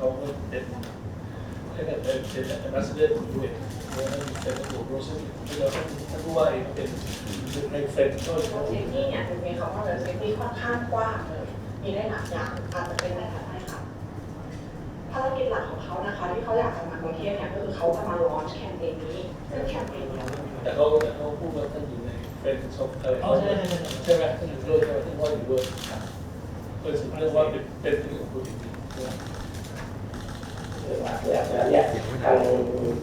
เป็นแอมบาสเดอร์ด้วยแล้วเป็นตัวโรสที่เราท่านท่านผู้ว่าเองก็เป็นในเฟรนด์ก็เซฟตี้เนี่ยมีคำว่าเซฟตี้ค่อนข้างกว้างเลยมีได้หลายอย่างอาจจะเป็นได้หลายค่ะภารกิจหลักของเขานะคะที่เขาอยากจะมากรุงเทพเนี่ยก็คือเขาจะมาลอนช์แคมเปญนี้ซึ่งแคมเปญเนี่ยแต่เขาแต่เขาพูดว่าท่านอยู่ในเฟรนด์ชอปเออใช่ใช่ไหมท่านอยู่ด้วยใช่ไหมท่านว่าอยู่ด้วยก็รู้สึกเรื่องว่าเป็นเป็นที่ของผู้ที่ดีหรือว่า เพื่อฉะนั้นเนี่ยทาง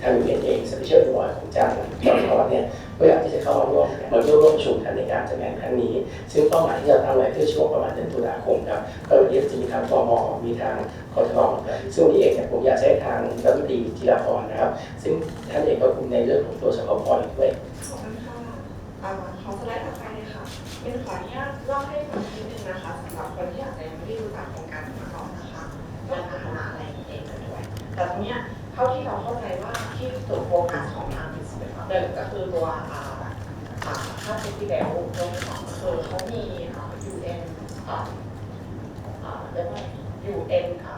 ทางเรียนเองสเปเชียลบอยของจางจอมทอดเนี่ยก็อยากที่จะเข้ามาร่วมมาร่วมร่วมประชุมกันในการจัดงานครั้งนี้ ซึ่งเป้าหมายที่เราตั้งไว้คือช่วงประมาณเดือนตุลาคมครับก็เดี๋ยวจะมีทางฟมมีทางคอทซึ่งวันนี้เองเนี่ยผมอยากให้ทางรัฐมนตรีจิรพรนะครับ ซึ่งท่านเองก็คุมในเรื่องของตัวสกพรด้วยขอบคุณค่ะขอสไลด์ต่อไปเลยค่ะเป็นขออนุญาตเล่าให้ฟังนิดนึงนะคะสำหรับคนที่ เนี้ยเท่าที่เราเข้าใจว่าที่จุดโฟกัสของทางดิสเพลย์เดิมก็คือตัวอ่าอ่าค่าเซฟตี้เบลตรงสองคือเขามีอ่า UN อ่าอ่าเรียกว่า UN อ่า